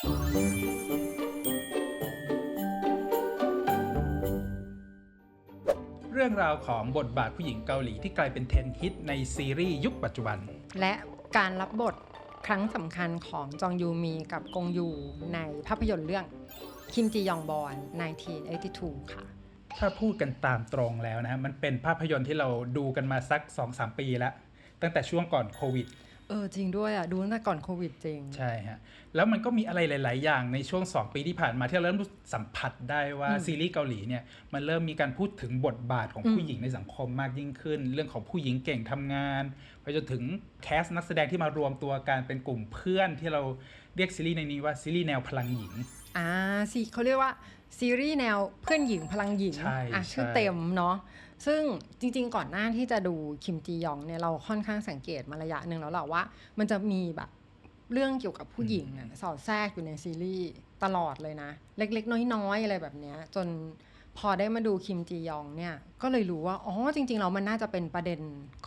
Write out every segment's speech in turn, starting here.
เรื่องราวของบทบาทผู้หญิงเกาหลีที่กลายเป็นเทรนด์ฮิตในซีรีส์ยุคปัจจุบัน และการรับบทครั้งสำคัญของจองยูมีกับกงยูในภาพยนตร์เรื่องคิมจียองบอน1982 ค่ะ ถ้าพูดกันตามตรงแล้วนะฮะมันเป็นภาพยนตร์ที่เราดูกันมาสัก 2-3 ปีแล้ว ตั้งแต่ช่วงก่อนโควิด เออจริงด้วยอะ ดูตั้งแต่ก่อนโควิดจริง ใช่ฮะ แล้วมันก็มีอะไรหลาย ๆ อย่างในช่วง 2 ปีที่ผ่านมาที่เราเริ่มรู้สัมผัสได้ว่าอืมซีรีส์เกาหลีเนี่ยมันเริ่มมีการพูดถึงบทบาทของอืมผู้หญิงในสังคมมากยิ่งขึ้น เรื่องของผู้หญิงเก่งทำงาน ไปจนถึงแคสต์นักแสดงที่มารวมตัวกันเป็นกลุ่มเพื่อนที่เราเรียกซีรีส์ในนี้ว่าซีรีส์แนวพลังหญิงอ่าซีเขาเรียกว่าซีรีส์แนวเพื่อนหญิงพลังหญิงใช่อะใช่ชื่อเต็มเนาะ ซึ่งจริงๆ ก่อนหน้าที่จะดูคิมจียองเนี่ยเราค่อนข้างสังเกตมาระยะหนึ่งแล้วแหละว่า มันจะมีแบบเรื่องเกี่ยวกับผู้หญิงอะสอดแทรกอยู่ในซีรีส์ตลอดเลยนะ เล็กๆ น้อยๆ อะไรแบบเนี้ยจนพอได้มาดูคิมจียองเนี่ยก็เลยรู้ว่า อ๋อ จริงๆแล้วมันน่าจะเป็นประเด็น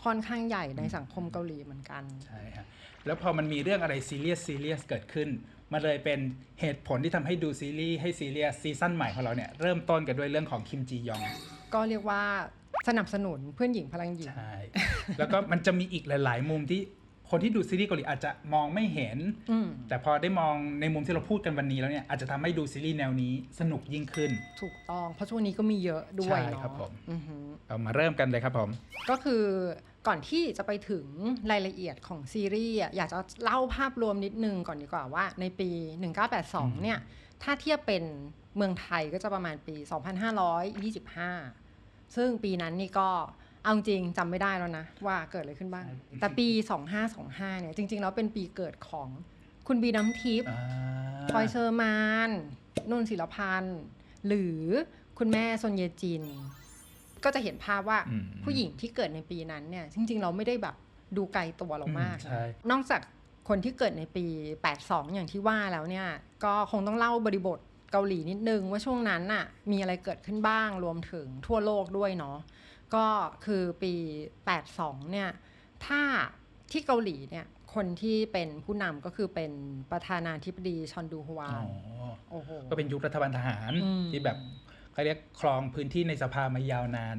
ค่อนข้างใหญ่ในสังคมเกาหลีเหมือนกัน ใช่ฮะแล้วพอมันมีเรื่องอะไรซีเรียสซีเรียสเกิดขึ้น มันเลยเป็นเหตุผลที่ทำให้ดูซีรีส์ให้ซีเรียสซีซั่นใหม่ของเราเนี่ยเริ่มต้นกันด้วยเรื่องของคิมจียอง ก็เรียกว่า สนับสนุนเพื่อนหญิงพลังหญิง ใช่ แล้วก็มันจะมีอีกหลาย ๆ มุมที่คนที่ดูซีรีส์เกาหลีอาจจะมองไม่เห็นอืมแต่พอได้มองในมุมที่เราพูดกันวันนี้แล้วเนี่ยอาจจะทำให้ดูซีรีส์แนวนี้สนุกยิ่งขึ้น ถูกต้อง เพราะช่วงนี้ก็มีเยอะด้วยใช่เนาะครับผมอือหือเรามาเริ่มกันเลยครับผม ก็คือก่อนที่จะไปถึงรายละเอียดของซีรีส์อะอยากจะเล่าภาพรวมนิดนึงก่อนดีกว่าว่า ในปี 1982 เนี่ย ถ้าเทียบเป็นเมืองไทยก็จะประมาณปี 2525 ซึ่งปีนั้นนี่ก็เอาจริงจำไม่ได้แล้วนะ ว่าเกิดอะไรขึ้นบ้าง แต่ปี 2525 เนี่ย จริง ๆ แล้วเป็นปีเกิดของคุณบีน้ำทิพย์อ่าพลอยเชอร์มานนุ่นศิลพันธ์ หรือคุณแม่ซนเยจิน ก็จะเห็นภาพว่าอืมผู้หญิงที่เกิดในปีนั้นเนี่ย จริง ๆ เราไม่ได้แบบดูไกลตัวเรามากอืมใช่นะนอกจากคนที่เกิดในปี 82 อย่างที่ว่าแล้วเนี่ย ก็คงต้องเล่าบริบท เกาหลีนิดนึงว่าช่วงนั้นน่ะมีอะไรเกิดขึ้นบ้างรวมถึงทั่วโลกด้วยเนาะก็คือปี 82 เนี่ย ถ้าที่เกาหลีเนี่ยคนที่เป็นผู้นำก็คือเป็นประธานาธิบดีชอนดูฮวาอ๋นอโอ้โหก็เป็นยุครัฐบาลทหารอืมที่แบบเขาเรียกครองพื้นที่ในสภามายาวนาน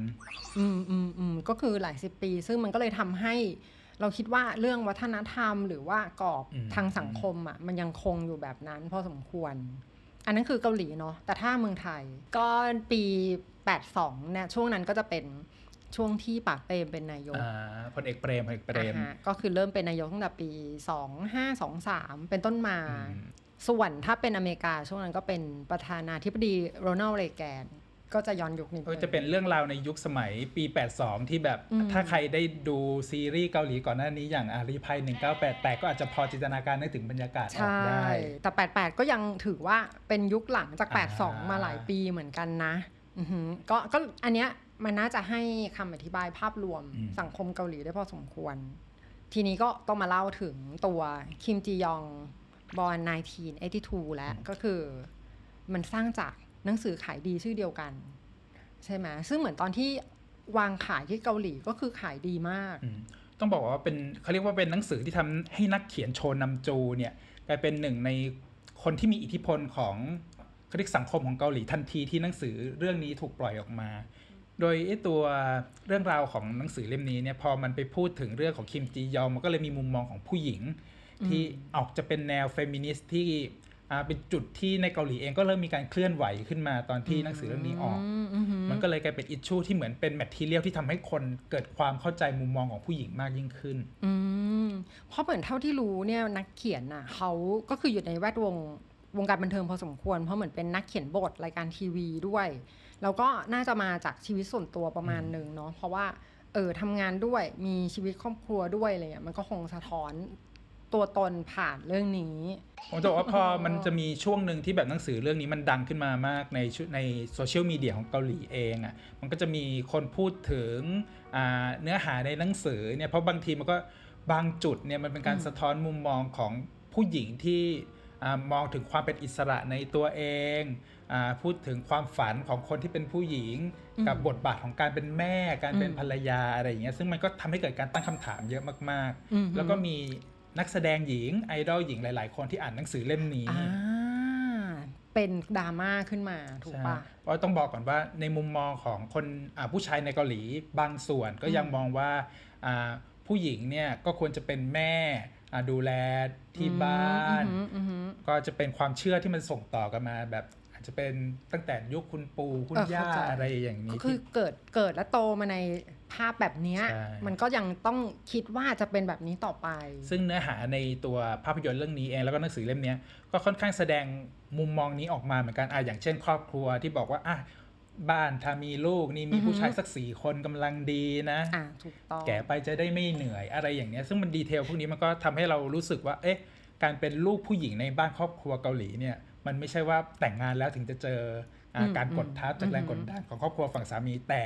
อืมอืมอืมก็คือหลายสิบปี ซึ่งมันก็เลยทำให้เราคิดว่าเรื่องวัฒนธรรมหรือว่ากรอบอืมทางสังคมอะมันยังคงอยู่แบบนั้นพอสมควร อันนั้นคือเกาหลีเนาะแต่ถ้าเมืองไทย ก็ปี 82เนี่ยช่วงนั้นก็จะเป็นช่วงที่ปากเปรมเป็นนายกอ่าพลเอกเปรมพลเอกเปรมอ่าฮะก็คือเริ่มเป็นนายกตั้งแต่ปี 2523 เป็นต้นมาอืมส่วนถ้าเป็นอเมริกาช่วงนั้นก็เป็นประธานาธิบดีโรนัลด์เรแกน ก็จะย้อนยุคนิดก็นึงจะเป็นเรื่องราวในยุคสมัยปี 82 ที่แบบอืมถ้าใครได้ดูซีรีส์เกาหลีก่อนหน้านี้อย่างอารีภัย1988 ก็อาจจะพอจินตนาการนึกถึงบรรยากาศออกใช่ได้ แต่ 88 ก็ยังถือว่าเป็นยุคหลังจากอ่า82 มาหลายปีเหมือนกันนะอือหือก็ก็อันเนี้ยมันน่าจะให้คำอธิบายภาพรวมสังคมเกาหลีได้พอสมควร ทีนี้ก็ต้องมาเล่าถึงตัวคิมจียองบอล1982 แล้วก็คือมันสร้างจาก หนังสือขายดีชื่อเดียวกัน ใช่ไหมซึ่งเหมือนตอนที่วางขายที่เกาหลีก็คือขายดีมากอืมต้องบอกว่าเป็นเขาเรียกว่าเป็นหนังสือที่ทำให้นักเขียนโชนำจูเนี่ยกลายเป็นหนึ่งในคนที่มีอิทธิพลของเขาเรียกสังคมของเกาหลีทันทีที่หนังสือเรื่องนี้ถูกปล่อยออกมา โดยไอ้ตัวเรื่องราวของหนังสือเล่มนี้เนี่ยพอมันไปพูดถึงเรื่องของคิมจียองมันก็เลยมีมุมมองของผู้หญิง ที่ออกจะเป็นแนวเฟมินิสต์ที่อ่า เป็นจุดที่ในเกาหลีเองก็เริ่มมีการเคลื่อนไหวขึ้นมาตอนที่หนังสือเรื่องนี้ออกมอือหือมันก็เลยกลายเป็นอิชชูที่เหมือนเป็นแมททีเรียลที่ทำให้คนเกิดความเข้าใจมุมมองของผู้หญิงมากยิ่งขึ้นอืมเพราะเหมือนเท่าที่รู้เนี่ยนักเขียนน่ะเขาก็คืออยู่ในแวดวงวงการบันเทิงพอสมควร เพราะเหมือนเป็นนักเขียนบทรายการทีวีด้วย แล้วก็น่าจะมาจากชีวิตส่วนตัวประมาณหนึ่งเนาะเพราะว่าเออทำงานด้วยมีชีวิตครอบครัวด้วยอะไรเงี้ยมันก็คงสะท้อน ตัวตนผ่านเรื่องนี้ ผมจะบอกว่าพอมันจะมีช่วงหนึ่งที่แบบหนังสือเรื่องนี้มันดังขึ้นมามากในชุในโซเชียลมีเดียของเกาหลีเองอะ่ะมันก็จะมีคนพูดถึงอ่าเนื้อหาในหนังสือเนี่ยเพราะบางทีมันก็บางจุดเนี่ยมันเป็นการสะท้อนมุมมองของผู้หญิงที่อามองถึงความเป็นอิสระในตัวเองอาพูดถึงความฝันของคนที่เป็นผู้หญิง กับบทบาทของการเป็นแม่ การเป็นอืมภรรยาอะไรอย่างเงี้ยซึ่งมันก็ทำให้เกิดการตั้งคำถามเยอะมากอือหือๆแล้วก็มี นักแสดงหญิงไอดอลหญิงหลาย ๆ คนที่อ่านหนังสือเล่มนี้อ่าเป็นดราม่าขึ้นมาถูกใช่ปะเพราะต้องบอกก่อนว่าในมุมมองของคนอ่าผู้ชายในเกาหลีบางส่วนก็ยังมองว่าอ่าผู้หญิงเนี่ยก็ควรจะเป็นแม่อ่าดูแลที่บ้านอืมอืมอืมก็จะเป็นความเชื่อที่มันส่งต่อกันมาแบบอาจจะเป็นตั้งแต่ยุคคุณปู่คุณเออเข้าย่าใจอะไรอย่างก็นี้ คือที่เกิดเกิดและโตมาใน ภาพแบบเนี้ยใช่มันก็ยังต้องคิดว่าจะเป็นแบบนี้ต่อไป ซึ่งเนื้อหาในตัวภาพยนตร์เรื่องนี้เองแล้วก็หนังสือเล่มเนี้ยก็ค่อนข้างแสดงมุมมองนี้ออกมาเหมือนกันอะอย่างเช่น ครอบครัวที่บอกว่าอะบ้านถ้ามีลูกนี่มีอือฮึผู้ชายสักสี่คนกำลังดีนะอ่าถูกต้องแก่ไปจะได้ไม่เหนื่อยอะไรอย่างเนี้ย ซึ่งมันดีเทลพวกนี้มันก็ทำให้เรารู้สึกว่า เอ๊ะ การเป็นลูกผู้หญิงในบ้านครอบครัวเกาหลีเนี่ย มันไม่ใช่ว่าแต่งงานแล้วถึงจะเจออ่าอืมการกดทับจากแรงอืมกดดันของครอบครัวฝั่งสามีแต่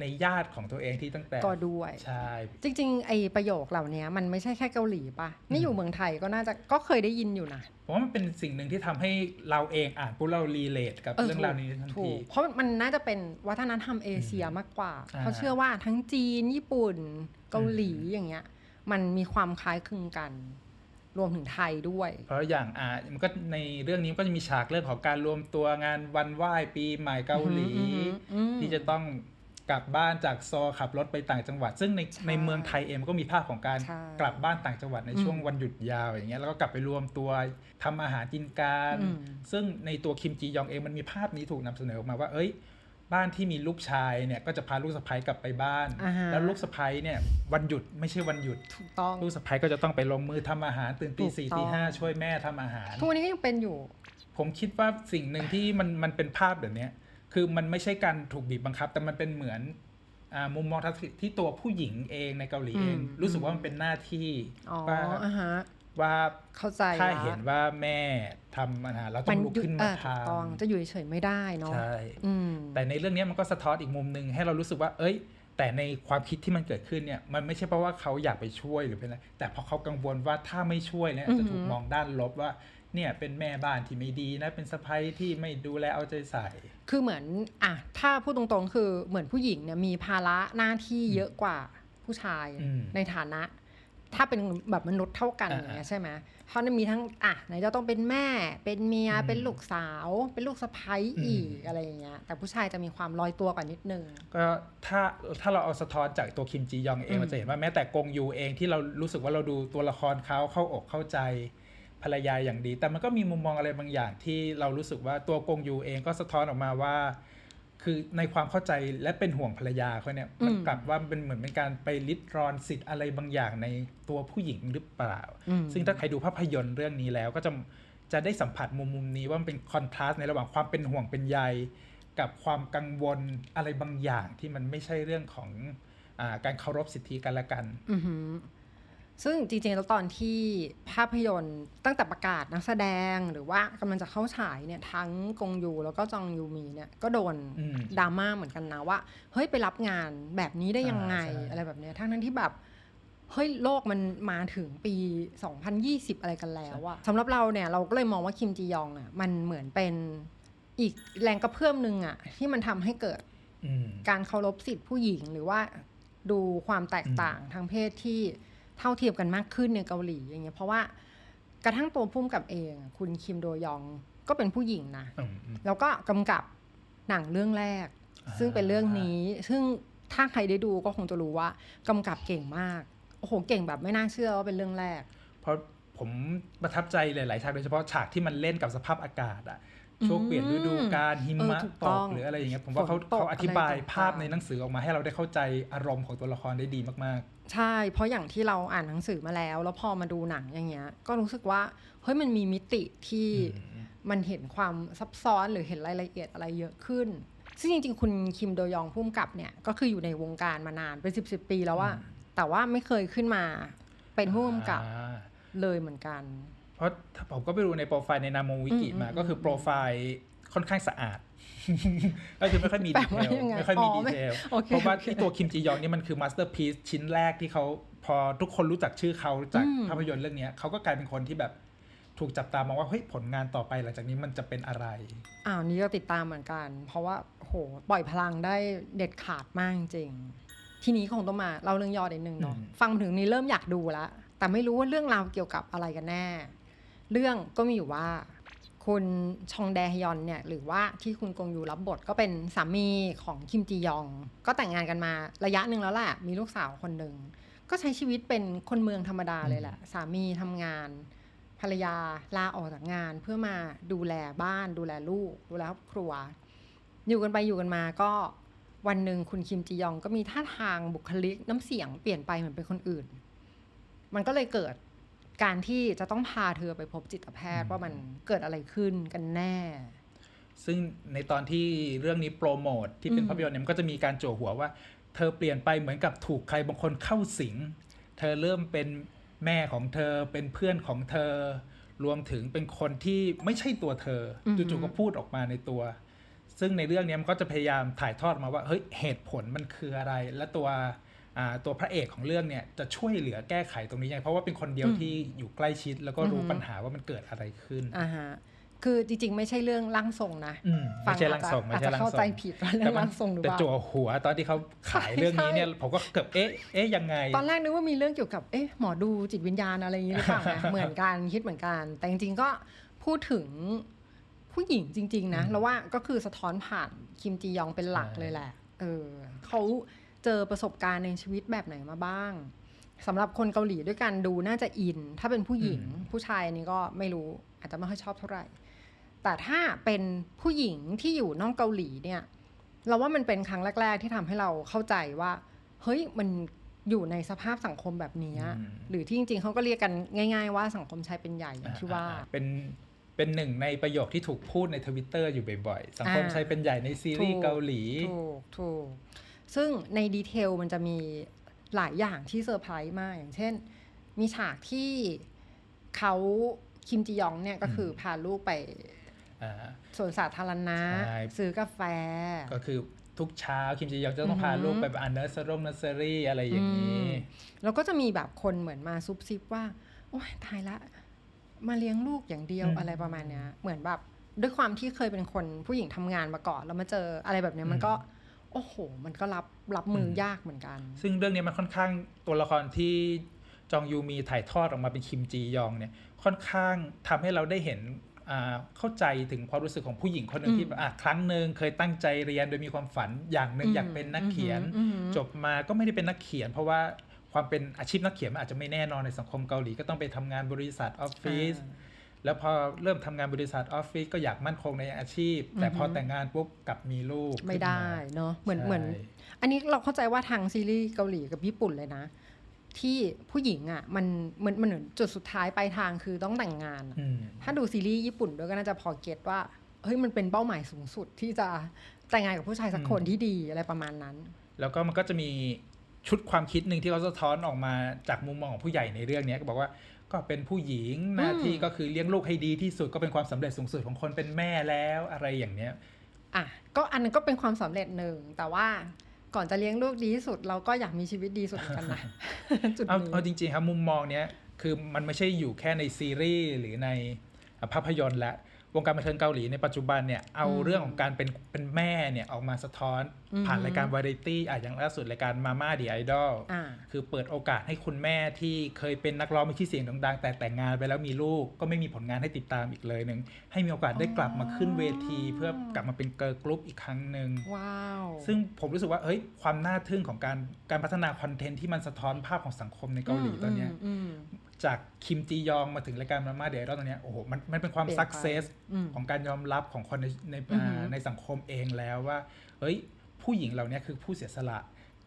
ในญาติของตัวเองที่ตั้งแต่ก็ด้วยใช่จริงๆไอประโยคเหล่านี้มันไม่ใช่แค่เกาหลีปะนี่อืมอยู่เมืองไทยก็น่าจะก็เคยได้ยินอยู่นะผมว่ามันเป็นสิ่งหนึ่งที่ทำให้เราเองอ่านปุ๊บเรารีเลทกับเรื่องราวนี้ทันถูทีกเพราะมันน่าจะเป็นวัฒนธรรมเอเชียมากกว่าอ่าเขาเชื่อว่าทั้งจีนญี่ปุ่นเกาหลีอย่างเงี้ย มันมีความคล้ายคลึงกันรวมถึงไทยด้วย เพราะอย่างอ่ามันก็ในเรื่องนี้มันก็จะมีฉากเรื่องของการรวมตัวงานวันไหว้ปีใหม่เกาหลีอืมอืมที่จะต้อง กลับบ้านจากโซลขับรถไปต่างจังหวัด ซึ่งในใช่ในเมืองไทยเองมันก็มีภาพของการใช่กลับบ้านต่างจังหวัดในอืมช่วงวันหยุดยาวอย่างเงี้ยแล้วก็กลับไปรวมตัวทำอาหารกินกันอืมซึ่งในตัวคิมจียองเองมันมีภาพนี้ถูกนำเสนอออกมาว่า เอ้ย บ้านที่มีลูกชายเนี่ยก็จะพาลูกสะใภ้กลับไปบ้านอ่าฮะแล้วลูกสะใภ้เนี่ยวันหยุดไม่ใช่วันหยุดถูกต้องลูกสะใภ้ก็จะต้องไปลงมือทำอาหารตื่นตีถูกสี่ต้องตีห้าช่วยแม่ทำอาหารทุกวันนี้ก็ยังเป็นอยู่ ผมคิดว่าสิ่งหนึ่งที่มันมันเป็นภาพแบบเนี้ย คือมันไม่ใช่การถูกบีบบังคับ แต่มันเป็นเหมือนอ่ามุมมองทัศนที่ตัวผู้หญิงเองในเกาหลีเองอืมรู้สึกว่ามันเป็นหน้าที่อ๋อว่าอ่าฮะว่าเข้าใจถ้าละเห็นว่าแม่ทำอาหารเราต้องลุกขึ้นเอมาอทถูกต้องจะอยู่เฉยๆไม่ได้เนาะำใช่อืมแต่ในเรื่องเนี้ยมันก็สะท้อนอีกมุมหนึ่งให้เรารู้สึกว่า เอ้ย แต่ในความคิดที่มันเกิดขึ้นเนี่ย มันไม่ใช่เพราะว่าเขาอยากไปช่วยหรือเป็นอะไรแต่เพราะเขากังวลว่าถ้าไม่ช่วยเนี่ยอาจจะถูกอือหือมองด้านลบว่า เนี่ยเป็นแม่บ้านที่ไม่ดีนะ เป็นสะใภ้ที่ไม่ดูแลเอาใจใส่ คือเหมือนอะถ้าพูดตรงๆ คือเหมือนผู้หญิงเนี่ยมีภาระหน้าที่เยอะกว่าผู้ชายอืมในฐานะ ถ้าเป็นแบบมนุษย์เท่ากันอ่าอย่างเงี้ยใช่ไหมเขาจะมีทั้งอะไหนจะต้องเป็นแม่เป็นเมียอืมเป็นลูกสาว เป็นลูกสะใภ้อืมอีกอะไรอย่างเงี้ยแต่ผู้ชายจะมีความลอยตัวกว่านิดนึง ก็ถ้าถ้าเราเอาสะท้อนจากตัวคิมจียองเองอืมเราจะเห็นว่าแม้แต่กงยูเองที่เรารู้สึกว่าเราดูตัวละครเขาเข้าอกเข้าใจ ภรรยาอย่างดี แต่มันก็มีมุมมองอะไรบางอย่างที่เรารู้สึกว่าตัวกงยูเองก็สะท้อนออกมาว่า คือในความเข้าใจและเป็นห่วงภรรยาเขาเนี่ยมันอืมกลับว่าเป็นเหมือนเป็นการไปลิดรอนสิทธิ์อะไรบางอย่างในตัวผู้หญิงหรือเปล่าอืมซึ่งถ้าใครดูภาพยนตร์เรื่องนี้แล้วก็จะจะได้สัมผัสมุมมุมนี้ว่ามันเป็นคอนทราสต์ในระหว่างความเป็นห่วงเป็นใยกับความกังวลอะไรบางอย่างที่มันไม่ใช่เรื่องของอาการเคารพสิทธิกันและกันอือหือ ซึ่งจริงๆแล้วตอนที่ภาพยนตร์ตั้งแต่ประกาศนักแสดงหรือว่ากำลังจะเข้าฉายเนี่ยทั้งกงยูแล้วก็จองยูมีเนี่ยก็โดนอืมดราม่าเหมือนกันนะว่า เฮ้ยไปรับงานแบบนี้ได้ยังไงอ่าใช่อะไรแบบเนี้ยทั้งทั้งๆที่แบบเฮ้ยโลกมันมาถึงปี 2020 อะไรกันแล้วอะสำหรับเราเนี่ยเราก็เลยมองว่าคิมจียองอะมันเหมือนเป็นอีกแรงกระเพื่อมหนึ่งอะที่มันทำให้เกิดอืมการเคารพสิทธิผู้หญิงหรือว่าดูความแตกต่างทางเพศที่ เท่าเทียมกันมากขึ้นในเกาหลีอย่างเงี้ยเพราะว่ากระทั่งตัวพุ่มกับเองอะคุณคิมโดยองก็เป็นผู้หญิงนะอืมอืมแล้วก็กำกับหนังเรื่องแรกอ่าซึ่งเป็นเรื่องนี้ ซึ่งถ้าใครได้ดูก็คงจะรู้ว่ากำกับเก่งมาก โอ้โห เก่งแบบไม่น่าเชื่อว่าเป็นเรื่องแรก เพราะผมประทับใจหลายๆฉากโดยเฉพาะฉากที่มันเล่นกับสภาพอากาศอะ ช่วงเปลี่ยนฤดูกาลหิมะเออถูกตต้กองหรืออะไรอย่างเงี้ยผมว่าเขาฝนตกเขาอธิบายอะไรต่างๆภาพในหนังสือออกมาให้เราได้เข้าใจอารมณ์ของตัวละครได้ดีมากใช่ เพราะอย่างที่เราอ่านหนังสือมาแล้ว แล้วพอมาดูหนังอย่างเงี้ย ก็รู้สึกว่าเฮ้ยมันมีมิติที่อืมมันเห็นความซับซ้อนหรือเห็นรายละเอียดอะไรเยอะขึ้น ซึ่งจริงๆ คุณคิมโดยองพุ่มกับเนี่ยก็คืออยู่ในวงการมานานเป็นสิบสิบปีแล้วอะแต่ว่าไม่เคยขึ้นมาเป็นๆผู้กำกับอ่าเลยเหมือนกัน เพราะถ้าผมก็ไปดูในโปรไฟล์ในนามงวิกิอืมมาอืมก็คือโปรไฟล์ค่อนข้างสะอาด ก็คือไม่ค่อยมีแปลดีเทว่าลยังไงไม่ค่อยมีอ๋อดีไม่เทลโอเคเพราะว่าโอเคที่ตัวคิมจียองนี่มันคือมาสเตอร์พี e ชิ้นแรกที่เขาพอทุกคนรู้จักชื่อเขาจากอืมภาพยนตร์เรื่องเนี้ยเขาก็กลายเป็นคนที่แบบถูกจับตามองว่าเฮ้ยผลงานต่อไปหลังจากนี้มันจะเป็นอะไรอ้าวนี่ก็ติดตามเหมือนกัน เพราะว่าโหปล่อยพลังได้เด็ดขาดมากจริงๆทีนี้คงต้องมาเล่าเรื่องย่อนิดนึงเนาะอืมฟังมาถึงนี้เริ่มอยากดูแล้วแต่ไม่รู้ว่าเรื่องราวเกี่ยวกับอะไรกันแน่ เรื่องก็มีอยู่ว่า คุณชองแดฮยอนเนี่ยหรือว่าที่คุณกงยูรับบทก็เป็นสามีของคิมจียอง ก็แต่งงานกันมาระยะหนึ่งแล้วแหละมีลูกสาวคนหนึ่งก็ใช้ชีวิตเป็นคนเมืองธรรมดาเลยแหละ สามีทำงาน ภรรยาลาออกจากงานเพื่อมาดูแลบ้าน ดูแลลูก ดูแลครอบครัว อยู่กันไปอยู่กันมาก็วันหนึ่งคุณคิมจียองก็มีท่าทางบุคลิกน้ำเสียงเปลี่ยนไปเหมือนเป็นคนอื่น มันก็เลยเกิด การที่จะต้องพาเธอไปพบจิตแพทย์ว่ามันเกิดอะไรขึ้นกันแน่ ซึ่งในตอนที่เรื่องนี้โปรโมทที่เป็นอืมภาพยนตร์เนี่ยมันก็จะมีการโจหัวว่า เธอเปลี่ยนไปเหมือนกับถูกใครบางคนเข้าสิง เธอเริ่มเป็นแม่ของเธอเป็นเพื่อนของเธอ รวมถึงเป็นคนที่ไม่ใช่ตัวเธอออหือจู่ๆก็พูดออกมาในตัว ซึ่งในเรื่องเนี้ยมันก็จะพยายามถ่ายทอดมาว่าเฮ้ยเหตุผลมันคืออะไร และตัวอ่า ตัวพระเอกของเรื่องเนี่ยจะช่วยเหลือแก้ไขตรงนี้ยังไงเพราะว่าเป็นคนเดียวที่อยู่ใกล้ชิด แล้วก็รู้ปัญหาว่ามันเกิดอะไรขึ้นอ่าฮะคือจริงๆ ไม่ใช่เรื่องร่างทรงนะอืมไม่ใช่ร่างทรงไม่อาจใช่จะร่างเข้าทรใจงผิดว่าเรื่องร่างทรงหรือแต่เปล่าจั่วหัวตอนที่เขาขายเรื่องนี้เนี่ยผมก็เกือบเอ๊ะเอ๊ะยังไง ตอนแรกนึกว่ามีเรื่องเกี่ยวกับเอ๊ะหมอดูจิตวิญญาณอะไรอย่างนี้หรือเปล่านะเหมือนกันคิดเหมือนกัน แต่จริงๆก็พูดถึงผู้หญิงจริง ๆ นะอืมแล้วว่าก็คือสะท้อนผ่านคิมจียองเป็นหลักใช่เลยแหละ เออเขา เจอประสบการณ์ในชีวิตแบบไหนมาบ้างสำหรับคนเกาหลีด้วยกันดูน่าจะอิน ถ้าเป็นผู้หญิงผู้ชายอันนี้ก็ไม่รู้อาจจะไม่ค่อยชอบเท่าไหร่ แต่ถ้าเป็นผู้หญิงที่อยู่นอกเกาหลีเนี่ย เราว่ามันเป็นครั้งแรก ๆ ที่ทำให้เราเข้าใจว่า เฮ้ยมันอยู่ในสภาพสังคมแบบนี้อืมหรือที่จริง ๆเขาก็เรียกกันง่าย ๆ ว่าสังคมชายเป็นใหญ่อย่างที่ว่าอ่ๆเป็นเป็นหนึ่งในประโยคที่ถูกพูดในทวิตเตอร์อยู่บ่อยๆ สังคมอ่าชายเป็นใหญ่ในซีรีถูส์กเกาหลี ถูกถูก ซึ่งในดีเทลมันจะมีหลายอย่างที่เซอร์ไพรส์มาก อย่างเช่น มีฉากที่เขาคิมจียองเนี่ยก็คือพาลูกไปอ่าสวนสาธารณะใช่ซื้อกาแฟ ก็คือทุกเช้าคิมจียองจะต้องพาอือหือลูกไปแบบอันเนอร์สรงเนอร์เซอรี่อะไรอย่างนี้อืมแล้วก็จะมีแบบคนเหมือนมาซุบซิบว่า โอ้ยตายละ มาเลี้ยงลูกอย่างเดียวอืมอะไรประมาณเนี้ย เหมือนแบบด้วยความที่เคยเป็นคนผู้หญิงทำงานมาก่อน แล้วมาเจออะไรแบบเนี้ยมันก็ โอ้โห มันก็รับรับมืออยากเหมือนกัน ซึ่งเรื่องนี้มันค่อนข้างตัวละครที่จองยูมีถ่ายทอดออกมาเป็นคิมจียองเนี่ยค่อนข้างทำให้เราได้เห็นอ่าเข้าใจถึงความรู้สึกของผู้หญิงคนหนึ่งอืมที่แบบอะครั้งหนึ่งเคยตั้งใจเรียนโดยมีความฝันอย่างหนึ่งอยากเป็นนักเขียนอืมอืมจบมาก็ไม่ได้เป็นนักเขียน เพราะว่าความเป็นอาชีพนักเขียนมันอาจจะไม่แน่นอนในสังคมเกาหลีก็ต้องไปทำงานบริษัทออฟฟิศอ่า แล้วพอเริ่มทำงานบริษัทออฟฟิศก็อยากมั่นคงในอาชีพ แต่พอแต่งงานปุ๊บกลับมีลูกไม่ได้ขึ้นเนาะเหมือนใช่เหมือน อันนี้เราเข้าใจว่าทางซีรีส์เกาหลีกับญี่ปุ่นเลยนะ ที่ผู้หญิงอะมันมันมันเหมือนจุดสุดท้ายปลายทางคือต้องแต่งงานอะอืมถ้าดูซีรีส์ญี่ปุ่นด้วยก็น่าจะพอเก็ตว่าเฮ้ยมันเป็นเป้าหมายสูงสุดที่จะแต่งงานกับผู้ชายสักคนที่ดีอะไรประมาณนั้น แล้วก็มันก็จะมี ชุดความคิดหนึ่งที่เขาสะท้อนออกมาจากมุมมองของผู้ใหญ่ในเรื่องเนี้ยก็บอกว่าก็เป็นผู้หญิงหน้าที่ก็คือเลี้ยงลูกให้ดีที่สุดก็เป็นความสำเร็จสูงสุดของคนเป็นแม่แล้วอะไรอย่างเนี้ยอะก็อันนั้นก็เป็นความสำเร็จหนึ่งแต่ว่าก่อนจะเลี้ยงลูกดีที่สุด เราก็อยากมีชีวิตดีสุดเหมือนกันนะจุดเอานี้เอาจริงๆครับมุมมองเนี้ยคือมันไม่ใช่อยู่แค่ในซีรีส์หรือในภาพยนตร์และ วงการบันเทิงเกาหลีในปัจจุบันเนี่ยเอาเรื่องของการเป็นเป็นแม่เนี่ยออกมาสะท้อนผ่านรายการวาไรตี้อะอย่างล่าสุดรายการมาม่าดีไอดอลอ่าคือเปิดโอกาสให้คุณแม่ที่เคยเป็นนักร้องมีชื่อเสียงโด่งดังแต่แต่งงานไปแล้วมีลูกก็ไม่มีผลงานให้ติดตามอีกเลยหนึ่งให้มีโอกาสได้กลับมาขึ้นเวที เพื่อกลับมาเป็นเกิร์ลกรุ๊ปอีกครั้งหนึ่งว้าวซึ่งผมรู้สึกว่าเฮ้ยความน่าทึ่งของการการพัฒนาคอนเทนต์ที่มันสะท้อนภาพของสังคมในเกาหลีตอนเนี้ยอืม จากคิมจียองมาถึงรายการมาม่าเดียร์ตอนเนี้ยโอ้โหมันมันเป็นความเปลี่ยนสักไปเซสอืมของการยอมรับของคนในในอือหืออ่าในสังคมเองแล้วว่า เฮ้ย ผู้หญิงเหล่านี้คือผู้เสียสละ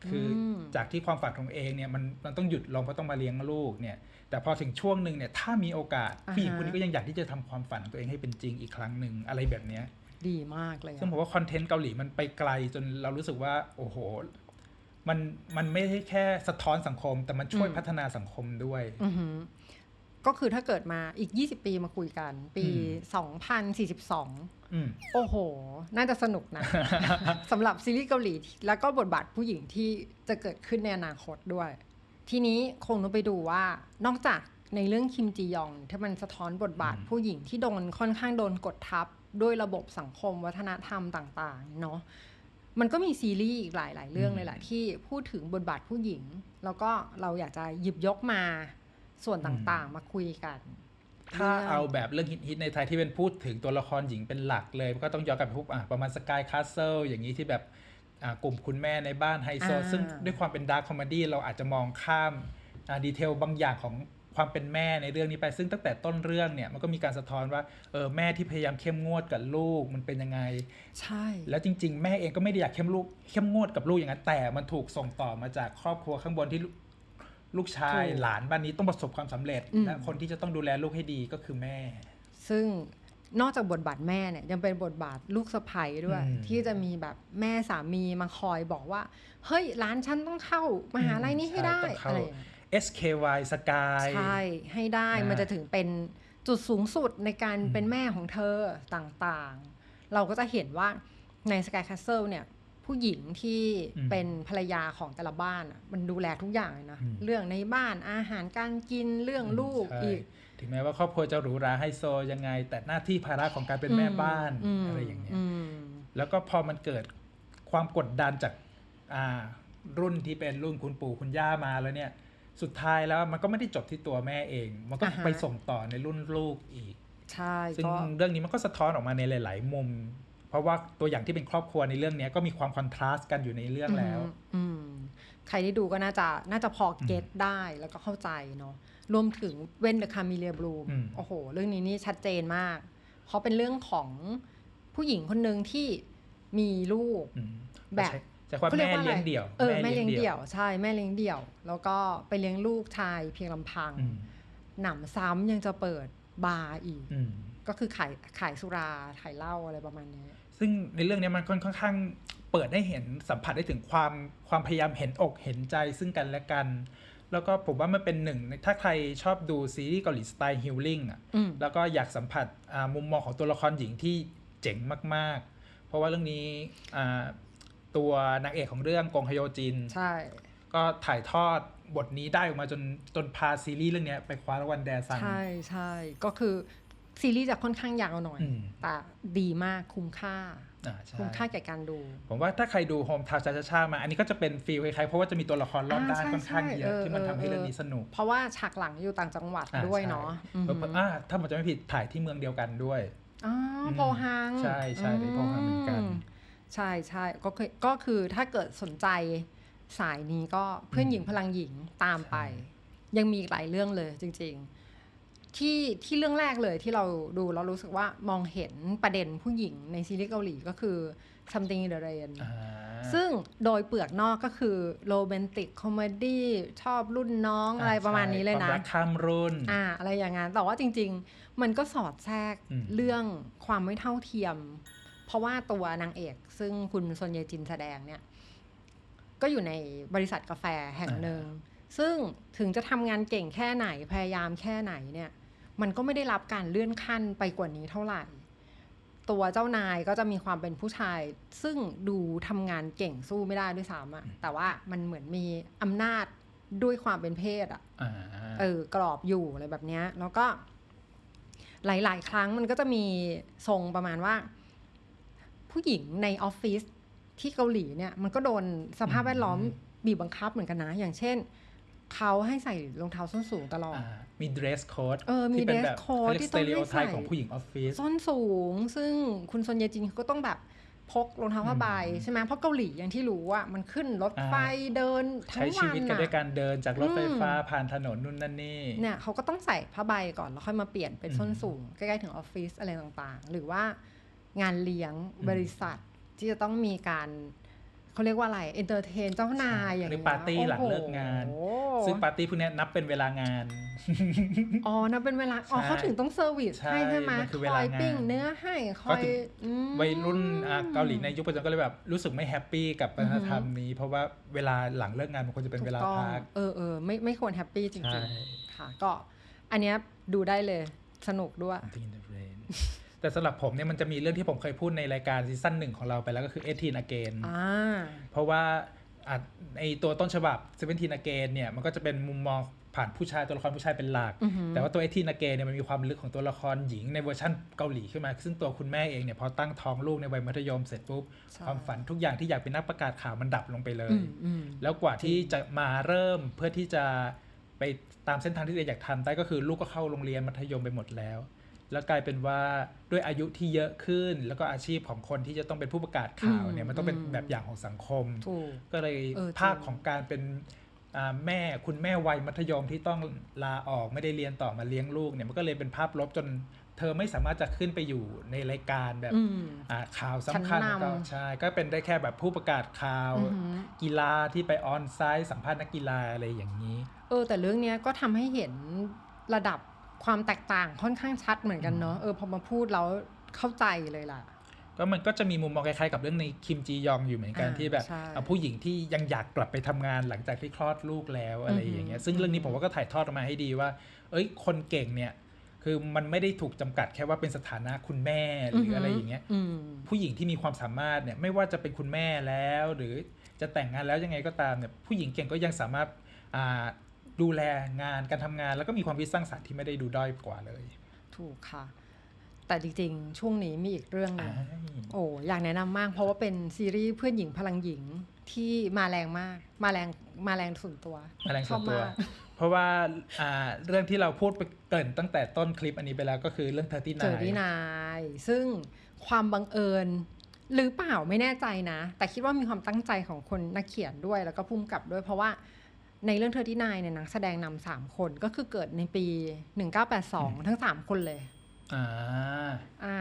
คืออมจากที่ความฝันของเองเนี่ยมันมันต้องหยุดลงเพราะต้องมาเลี้ยงลูกเนี่ย แต่พอถึงช่วงหนึ่งเนี่ยถ้ามีโอกาสอ่าฮะผู้หญิงคนนี้ก็ยังอยากที่จะทำความฝันของตัวเองให้เป็นจริงอีกครั้งหนึ่งอะไรแบบเนี้ยดีมากเลยอะซึ่งผมว่าคอนเทนต์เกาหลีมันไปไกลจนเรารู้สึกว่า โอ้โห มันมันไม่ใช่แค่สะท้อนสังคม แต่มันช่วยพัฒนาสังคมด้วยอือหือก็คือถ้าเกิดมาอีก 20 ปีมาคุยกัน ปีอืม2042อืมโอ้โห น่าจะสนุกนะสำหรับซีรีส์เกาหลี แล้วก็บทบาทผู้หญิงที่จะเกิดขึ้นในอนาคตด้วย ทีนี้คงต้องไปดูว่านอกจากในเรื่องคิมจียองที่มันสะท้อนบทบาทอืมผู้หญิงที่โดนค่อนข้างโดนกดทับ ด้วยระบบสังคมวัฒนธรรมต่าง ๆ เนาะ มันก็มีซีรีส์อีกหลาย ๆ เรื่องเลยแหละที่พูดถึงบทบาทผู้หญิง แล้วก็เราอยากจะหยิบยกมาส่วนต่างๆ มาคุยกัน ถ้าเรื่องเอาแบบเรื่องฮิตๆในไทยที่เป็นพูดถึงตัวละครหญิงเป็นหลักเลย ก็ต้องย้อนกลับไปพวกอะประมาณสกายคาสเซิลอย่างนี้ที่แบบอะกลุ่มคุณแม่ในบ้านไฮโซอ่าซึ่งด้วยความเป็นดาร์คคอมเมดี้เราอาจจะมองข้ามอะดีเทลบางอย่างของ ความเป็นแม่ในเรื่องนี้ไป ซึ่งตั้งแต่ต้นเรื่องเนี่ยมันก็มีการสะท้อนว่าเออแม่ที่พยายามเข้มงวดกับลูกมันเป็นยังไง ใช่ แล้วจริง ๆ แม่เองก็ไม่ได้อยากเข้มลูกเข้มงวดกับลูกอย่างนั้นแต่มันถูกส่งต่อมาจากครอบครัวข้างบนที่ลูกลูกชายถูกหลานบ้านนี้ต้องประสบความสำเร็จอืมและคนที่จะต้องดูแลลูกให้ดีก็คือแม่ ซึ่งนอกจากบทบาทแม่เนี่ยยังเป็นบทบาทลูกสะใภ้ด้วยอืมที่จะมีแบบแม่สามีมาคอยบอกว่า เฮ้ยร้านฉันต้องเข้ามหาลัยนี้ให้ได้ใช่ต้องเข้าอะไรอย่างเงี้ย SKY Sky ใช่ ให้ได้อ่ามัมันจะถึงเป็นจุดสูงสุดในการอืมเป็นแม่ของเธอต่างๆ เราก็จะเห็นว่าใน Sky Castle เนี่ยผู้หญิงที่เป็นภรรยาของแต่ละบ้านอะมันดูแลทุกอย่างเลยนะ เรื่องในบ้านอาหารการกินเรื่องลูกใช่อีก ถึงแม้ว่าครอบครัวจะหรูหราไฮโซยังไง แต่หน้าที่ภาระของการเป็นแม่บ้านมอะไรอย่างเงี้ยมแล้วก็พอมันเกิดความกดดันจากอ่ารุ่นที่เป็นรุ่นคุณปู่คุณย่ามาแล้วเนี่ย สุดท้ายแล้วมันก็ไม่ได้จบที่ตัวแม่เอง มันก็อ่าฮะไปส่งต่อในรุ่นลูกอีก ใช่ซึ่งก็เรื่องนี้มันก็สะท้อนออกมาในหลาย ๆ มุม เพราะว่าตัวอย่างที่เป็นครอบครัวในเรื่องเนี้ยก็มีความคอนทราสต์กันอยู่ในเรื่องแล้วอืมอืมใครที่ดูก็น่าจะน่าจะพอเก็ตได้แล้วก็เข้าใจเนาะรวมถึงเวนเดอะคามิเลียบลูมอืมโอ้โห เรื่องนี้นี่ชัดเจนมาก เพราะเป็นเรื่องของผู้หญิงคนหนึ่งที่มีลูกอืมแบบ ใช้ใช้ความขารีแม่กว่าเลี้ยงอะไรเดี่ยวเออแม่เลี้ยงเดี่ยวใช่แม่เลี้ยงเดี่ยว แล้วก็ไปเลี้ยงลูกชายเพียงลำพังอืมหนำซ้ำยังจะเปิดบาร์อีกอืมก็คือขายขายสุราขายเหล้าอะไรประมาณนี้ ซึ่งในเรื่องเนี้ยมันค่อนข้างเปิดให้เห็นสัมผัสได้ถึงความความพยายามเห็นอกเห็นใจซึ่งกันและกัน แล้วก็ผมว่ามันเป็นหนึ่งในถ้าใครชอบดูซีรีส์เกาหลีสไตล์ฮิลลิ่งอะอืมแล้วก็อยากสัมผัสอ่ามุมมองของตัวละครหญิงที่เจ๋งมาก ๆ เพราะว่าเรื่องนี้อ่า ตัวนางเอกของเรื่องกงฮโยจิน ใช่ ก็ถ่ายทอดบทนี้ได้ออกมาจนจนพาซีรีส์เรื่องเนี้ยไปคว้ารางวัลแดซัน ใช่ใช่ก็คือซีรีส์จะค่อนข้างยาวหน่อยอืมแต่ดีมากคุ้มค่าอ่าใช่คุ้มค่าแก่การดู ผมว่าถ้าใครดูโฮมทาวชาชาชามา อันนี้ก็จะเป็นฟีลคล้ายๆ เพราะว่าจะมีตัวละครรอบด้านอ่าใช่ค่อนข้างเยใช่อะเออที่มันทำให้เออเรื่องนี้สนุก เพราะว่าฉากหลังอยู่ต่างจังหวัดอ่าด้วยใช่เนาะเอออ่าถ้าผมจะไม่ผิดถ่ายที่เมืองเดียวกันด้วยอ๋อมโพฮัง ใช่ใช่ในโพฮังเหมือนกัน ใช่ใช่ก็คือก็คือถ้าเกิดสนใจสายนี้ก็เพื่อนหญิงพลังหญิงตามไป ยังมีอีกหลายเรื่องเลยจริง ๆ ที่ที่เรื่องแรกเลยที่เราดูเรารู้สึกว่ามองเห็นประเด็นผู้หญิงในซีรีส์เกาหลีก็คือ something in the rain อ่าซึ่งโดยเปลือกนอกก็คือโรแมนติกคอมเมดี้ชอบรุ่นน้องอะไรประมาณนี้เลยควนะรักข้ามรุ่นอ่าอะไรอย่างนั้นแต่ว่าจริง ๆ มันก็สอดแทรกอืมเรื่องความไม่เท่าเทียม เพราะว่าตัวนางเอกซึ่งคุณซนเยจินแสดงเนี่ย ก็อยู่ในบริษัทกาแฟแห่งหนึ่ง ซึ่งถึงจะทำงานเก่งแค่ไหนพยายามแค่ไหนเนี่ย มันก็ไม่ได้รับการเลื่อนขั้นไปกว่านี้เท่าไหร่ ตัวเจ้านายก็จะมีความเป็นผู้ชาย ซึ่งดูทำงานเก่งสู้ไม่ได้ด้วยซ้ำอะแต่ว่ามันเหมือนมีอำนาจด้วยความเป็นเพศอะอ่าเออกรอบอยู่อะไรแบบเนี้ย แล้วก็หลาย ๆ ครั้งมันก็จะมีทรงประมาณว่า ผู้หญิงในออฟฟิศที่เกาหลีเนี่ยมันก็โดนสภาพแวดล้อมบีบบังคับเหมือนกันนะ อย่างเช่น เขาให้ใส่รองเท้าส้นสูงตลอดอ่ามี dress code เออมีที่เป็น dress แบบ code เขาเรียกที่ต้องให้ stereotype ใส่ของผู้หญิงออฟฟิศส้นสูง ซึ่งคุณซอนเยจินเขาก็ต้องแบบพกรองเท้าผ้าใบอืมใช่ไหมเพราะเกาหลีอย่างที่รู้ว่ามันขึ้นรถอ่าไฟเดินทั้ใช้งชีวันวิตกันน่ะด้วยการเดินจากรถไฟอืมฟ้าผ่านถนนนู่นนั่นนี่เนี่ยเขาก็ต้องใส่ผ้าใบก่อนแล้วค่อยมาเปลี่ยนเป็นอืมส้นสูง ใกล้ๆถึงออฟฟิศอะไรต่างๆ หรือว่า งานเลี้ยงอืมบริษัทที่จะต้องมีการเขาเรียกว่าอะไรเอนเตอร์เทนเจ้านายใช่อย่างหรือเงี้ยปาร์ตี้หลังเลิกงานโอ้ซึ่งปาร์ตี้พวกเนี้ยนับเป็นเวลางาน อ๋อนะเป็นเวลา อ๋อใช่เขาถึงต้องเซอร์วิสใช่ให้ใช่ไหมมันคือคเวอลายงานปิ้งเนื้อให้คก็อยถึงอืมวัยรุ่นอะเกาหลีในยุคปัจจุบันก็เลยแบบรู้สึกไม่แฮปปี้กับวัฒนธรรมนี้ เพราะว่าเวลาหลังเลิกงานมันควรจะเป็นเวลาถูกต้องพัก เออเออไม่ไม่ควรแฮปปี้จใช่ริงๆค่ะก็อันเนี้ยดูได้เลยสนุกด้วย Something in the rain แต่สำหรับผมเนี่ยมันจะมีเรื่องที่ผมเคยพูดในรายการซีซั่นหนึ่งของเราไปแล้วก็คือ 18 again อ่าเพราะว่าอะไอตัวต้นฉบับ 17 again เนี่ยมันก็จะเป็นมุมมองผ่านผู้ชายตัวละครผู้ชายเป็นหลักอือหือแต่ว่าตัว18 again เนี่ยมันมีความลึกของตัวละครหญิงในเวอร์ชั่นเกาหลีขึ้นมา ซึ่งตัวคุณแม่เองเนี่ยพอตั้งท้องลูกในวัยมัธยมเสร็จปุ๊บใช่ความฝันทุกอย่างที่อยากเป็นนักประกาศข่าวมันดับลงไปเลยอืมอืมแล้วกว่าที่จะมาเริ่มเพื่อที่จะไปตามเส้นทางที่ตัวเองอยากทำได้ก็คือลูกก็เข้าโรงเรียนมัธยมไปหมดแล้ว แล้วกลายเป็นว่าด้วยอายุที่เยอะขึ้น แล้วก็อาชีพของคนที่จะต้องเป็นผู้ประกาศข่าวเนี่ยมันต้องเป็นแบบอย่างของสังคมถูกก็เลยเออจริงภาพของการเป็นอ่าแม่คุณแม่วัยมัธยมที่ต้องลาออกไม่ได้เรียนต่อมาเลี้ยงลูกเนี่ยมันก็เลยเป็นภาพลบจนเธอไม่สามารถจะขึ้นไปอยู่ในรายการแบบอืมอ่าข่าวสำคัญชั้นนำก็ใช่ก็เป็นได้แค่แบบผู้ประกาศข่าวอือหือกีฬาที่ไปออนไซต์สัมภาษณ์นักกีฬาอะไรอย่างนี้ เออแต่เรื่องเนี้ยก็ทำให้เห็นระดับ ความแตกต่างค่อนข้างชัดเหมือนกันเนาะเออพอมาพูดแล้วเข้าใจเลยล่ะ ก็มันก็จะมีมุมมองคล้ายๆกับเรื่องในคิมจียองอยู่เหมือนกันอ่าที่แบบใช่เอาผู้หญิงที่ยังอยากกลับไปทำงานหลังจากที่คลอดลูกแล้วอะไรอย่างเงี้ยซึ่งเรื่องนี้ผมว่าก็ถ่ายทอดออกมาให้ดีว่า เอ้ย คนเก่งเนี่ยคือมันไม่ได้ถูกจำกัดแค่ว่าเป็นสถานะคุณแม่หรืออะไรอย่างเงี้ยอืมผู้หญิงที่มีความสามารถเนี่ยไม่ว่าจะเป็นคุณแม่แล้ว หรือจะแต่งงานแล้วยังไงก็ตามเนี่ยผู้หญิงเก่งก็ยังสามารถอ่า ดูแลงานการทำงาน แล้วก็มีความคิดสร้างสรรค์ที่ไม่ได้ดูด้อยกว่าเลย ถูกค่ะ แต่จริงๆ ช่วงนี้มีอีกเรื่องหนึงอ้ายโอ้อยากแนะนำมาก เพราะว่าเป็นซีรีส์เพื่อนหญิงพลังหญิงที่มาแรงมาก มาแรงมาแรงส่วนตัวแมลงส่วนตัวชอบมากเพราะว่าอ่าเรื่องที่เราพูดไปเกริ่นตั้งแต่ต้นคลิปอันนี้ไปแล้วก็คือเรื่องเธอที่เจอที่นายซึ่งความบังเอิญหรือเปล่าไม่แน่ใจนะ แต่คิดว่ามีความตั้งใจของคนนักเขียนด้วยแล้วก็พุ่มกับด้วย เพราะว่า ในเรื่องเธอที่นายเนี่ยนักแสดงนำสามคนก็คือเกิดในปี 1982 ทั้ง3คนเลย อ่า อ่า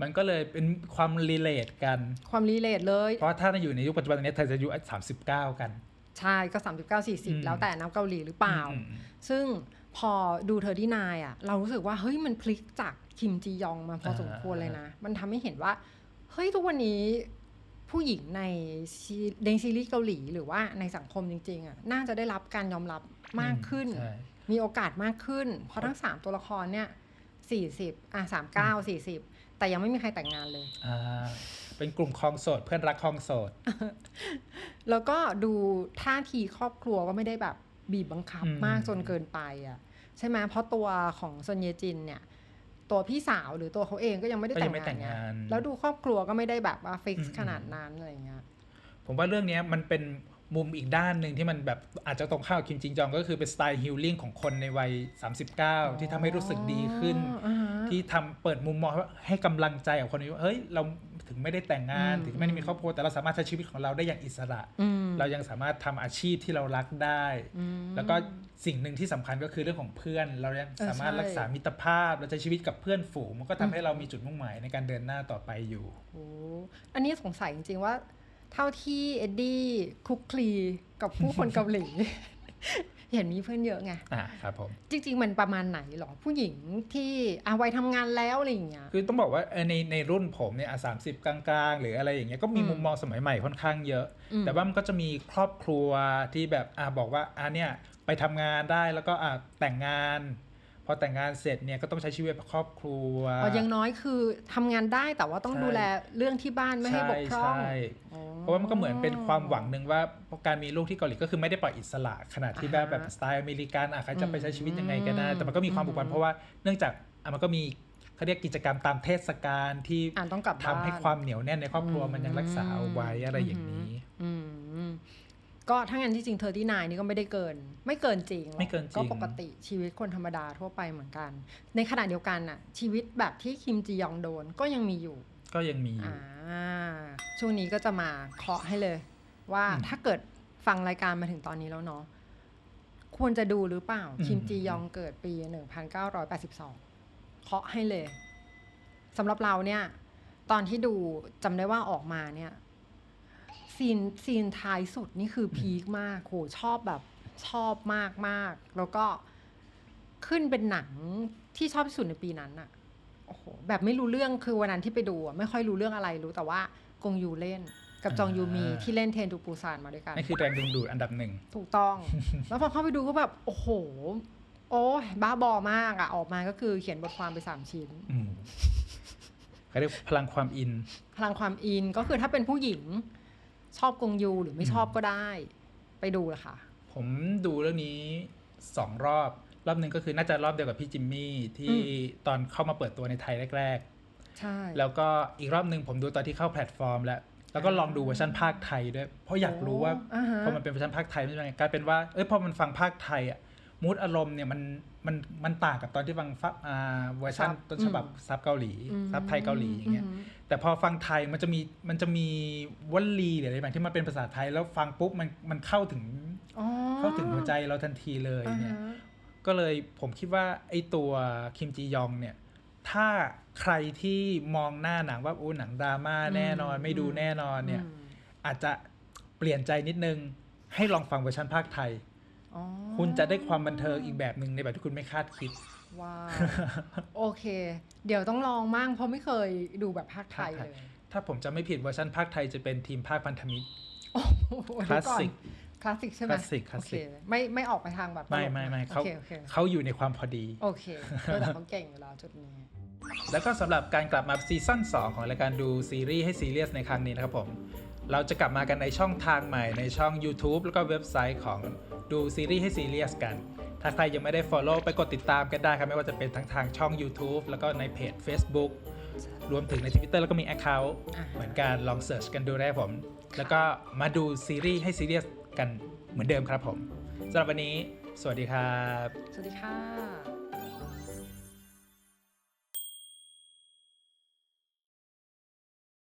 มันก็เลยเป็นความรีเลทกัน ความรีเลทเลย เพราะถ้าอยู่ในยุคปัจจุบันนี้เธอจะอายุสามสิบเก้ากัน ใช่ก็ 39อืม40 แล้วแต่น้ำเกาหลีหรือเปล่าอืมซึ่งพอดูเธอที่นายอะ เรารู้สึกว่า เฮ้ยมันพลิกจากคิมจียองมาพอสมควรเลยนะ มันทำให้เห็นว่า เฮ้ยทุกวันนี้ ผู้หญิงในซีในซีรีส์เกาหลีหรือว่าในสังคมจริงๆอะน่าจะได้รับการยอมรับมากขึ้นใช่มีโอกาสมากขึ้น เพราะทั้งสามตัวละครเนี่ยสี่สิบอะสามเก้าสี่สิบแต่ยังไม่มีใครแต่งงานเลยอ่าเป็นกลุ่มคลองโสดเพื่อนรักคลองโสด แล้วก็ดูท่าทีครอบครัวก็ไม่ได้แบบบีบบังคับอืมมากจนเกินไปอะใช่ไหมเพราะตัวของซอนเยจินเนี่ย ตัวพี่สาวหรือตัวเขาเองก็ยังไม่ได้ก็แต่ยังงไม่งาแต่นงไงงานแล้วดูครอบครัวก็ไม่ได้แบบว่าฟิกอืมซ์ขนาดนั้นอะไรเงี้ยผมว่าเรื่องเนี้ยมันเป็นมุมอีกด้านหนึ่งที่มันแบบอาจจะตรงข้ามกับคิมจิงจองก็คือเป็นสไตล์ฮิลลิ่งของคนในวัย 39 ที่ทำให้รู้สึกดีขึ้นอ่าฮะที่ทำเปิดมุมมองว่าให้กำลังใจกับคนนี้ว่าเฮ้ยเรา ถึงไม่ได้แต่งงานอืมถึงไม่ได้มีครอบครัวแต่เราสามารถใช้ชีวิตของเราได้อย่างอิสระอืมเรายังสามารถทำอาชีพที่เรารักได้อืมแล้วก็สิ่งหนึ่งที่สำคัญก็คือเรื่องของเพื่อน เรายังเออสามารถใช่รักษามิตรภาพเราใช้ชีวิตกับเพื่อนฝูงมันก็ทำให้เรามีจุดมุ่งหมายในการเดินหน้าต่อไปอยู่โอ้อันนี้สงสัยจริงๆว่า เท่าที่เอ็ดดี้คลุกคลีกับผู้คนเกาหลี เห็นมีเพื่อนเยอะไงอ่าครับผมจริง ๆ มันประมาณไหนหรอผู้หญิงที่อาวัยทำงานแล้วอะไรอย่างเงี้ยคือต้องบอกว่าเออในในรุ่นผมเนี่ยสามสิบกลางๆ หรืออะไรอย่างเงี้ยก็มีอืมมุมมองสมัยใหม่ค่อนข้างเยอะอืมแต่ว่ามันก็จะมีครอบครัวที่แบบอ่าบอกว่าอ่าเนี่ยไปทำงานได้แล้วก็อ่าแต่งงานพอแต่งงานเสร็จเนี่ยก็ต้องใช้ชีวิตแบบครอบครัวอ๋อยังน้อยคือทำงานได้แต่ว่าต้องใช่ดูแลเรื่องที่บ้านไม่ให้บกพร่องใช่อ๋อ เพราะว่ามันก็เหมือนเป็นความหวังหนึ่งว่าการมีลูกที่เกาหลีก็คือไม่ได้ปล่อยอิสระขนาดที่แบบอ่าฮะแบบสไตล์อเมริกันอะใครจะไปใช้ชีวิตยังไงก็ได้แต่มันก็มีความผูกพันเพราะว่าเนื่องจากอะมันก็มีเขาเรียกกิจกรรมตามเทศกาลที่ต้องกลับทำบ้าให้ความเหนียวแน่นในครอบครัวมันยังรักษาเอาไว้อะไรอย่างนี้อก็ถ้างั้นที่จริงเธอที่นายนี่ก็ไม่ได้เกิน ไม่เกินจริงไม่เกินจริงก็ปกติชีวิตคนธรรมดาทั่วไปเหมือนกัน ในขณะเดียวกันน่ะชีวิตแบบที่คิมจียองโดนก็ยังมีอยู่ ก็ยังมีอยู่อ่าช่วงนี้ก็จะมาเคาะให้เลย ว่าอืมถ้าเกิดฟังรายการมาถึงตอนนี้แล้วเนาะควรจะดูหรือเปล่าอืมคิมจียองเกิดปี 1982 เคาะให้เลยสำหรับเราเนี่ย ตอนที่ดูจำได้ว่าออกมาเนี่ยซีนซีนท้ายสุดนี่คือพีคมากโหชอบแบบชอบมากมากแล้วก็ขึ้นเป็นหนังที่ชอบที่สุดในปีนั้นอะ โอ้โหแบบไม่รู้เรื่องคือวันนั้นที่ไปดูอะไม่ค่อยรู้เรื่องอะไรรู้แต่ว่ากงยูเล่นกับจองยูมีอ่าที่เล่นเทรนทูปูซานมาด้วยกันนั่นคือแรงดึงดูดอันดับหนึ่งถูกต้อง แล้วพอเข้าไปดูก็แบบโอ้โห โอ้ยบ้าบอมากอะออกมาก็คือเขียนบทความไปสามชิ้นอืมเขาเรียกพลังความอิน พลังความอินก็คือถ้าเป็นผู้หญิงชอบกงยูหรือไม่ชอบก็ได้ ไปดูละค่ะ ผมดูเรื่องนี้สองรอบ รอบหนึ่งก็คือน่าจะรอบเดียวกับพี่จิมมี่ที่อืตอนเข้ามาเปิดตัวในไทยแรกใช่ๆแล้วก็อีกรอบหนึ่งผมดูตอนที่เข้าแพลตฟอร์ม แล้ว แล้วก็ลองดูเวอร์ชันภาคไทยด้วย เพราะอยากรู้ว่าอ่าฮะพอมันเป็นเวอร์ชันภาคไทยมันเป็นยังไงกลายเป็นว่าเอ้ยพอมันฟังภาคไทยอะมูดอารมณ์เนี่ยมันมันมันต่างกับตอนที่ฟังฟังอ่าเวอร์ชันซับต้นฉบับอืมซับเกาหลีอืมซับไทยเกาหลีอย่างเงี้ยมแต่พอฟังไทยมันจะมีมันจะมีวลีหรืออะไรบางที่มันเป็นภาษาไทยแล้วฟังปุ๊บมันมันเข้าถึงอ๋อเข้าถึงหัวใจเราทันทีเลยอ่าเนี่ยฮะ ก็เลยผมคิดว่าไอ้ตัวคิมจียองเนี่ยถ้าใครที่มองหน้าหนังว่าโอ้หนังดราม่าแน่นอน ไม่ดูแน่นอนเนี่ยอืมอาจจะเปลี่ยนใจนิดนึง ให้ลองฟังเวอร์ชันภาคไทยอ๋อคุณจะได้ความบันเทิงอีกแบบหนึ่งในแบบที่คุณไม่คาดคิด ว้าว โอเค เดี๋ยวต้องลองมั่งเพราะไม่เคยดูแบบภาคไทยภาคไทยเลย ถ้าผมจะไม่ผิดเวอร์ชันภาคไทยจะเป็นทีมภาคพันธมิตรโอ้โหคลาสสิก คลาสสิกใช่ไหมคลาสสิกคลาสสิกโอเคไม่ไม่ออกไปทางแบบตลกไม่ไม่ไม่นะเขาโอเคโอเคเขาอยู่ในความพอดี โอเคเออแต่เขาเก่งอยู่แล้วจุดนี้แล้วก็สำหรับการกลับมาซีซั่น2 ของรายการดูซีรีส์ให้ซีเรียสในครั้งนี้นะครับผม เราจะกลับมากันในช่องทางใหม่ในช่อง YouTube แล้วก็เว็บไซต์ของดูซีรีส์ให้ซีเรียสกัน ถ้าใครยังไม่ได้ Follow ไปกดติดตามกันได้ครับ ไม่ว่าจะเป็นทั้งทางช่อง YouTube แล้วก็ในเพจ Facebook รวมถึงใน Twitter แล้วก็มี Account อ่าเหมือนกันลองเสิร์ชกันดูได้ครับผม แล้วก็มาดูซีรีส์ให้ซีเรียส กันเหมือนเดิมครับผมสำหรับวันนี้ สวัสดีครับ สวัสดีค่ะ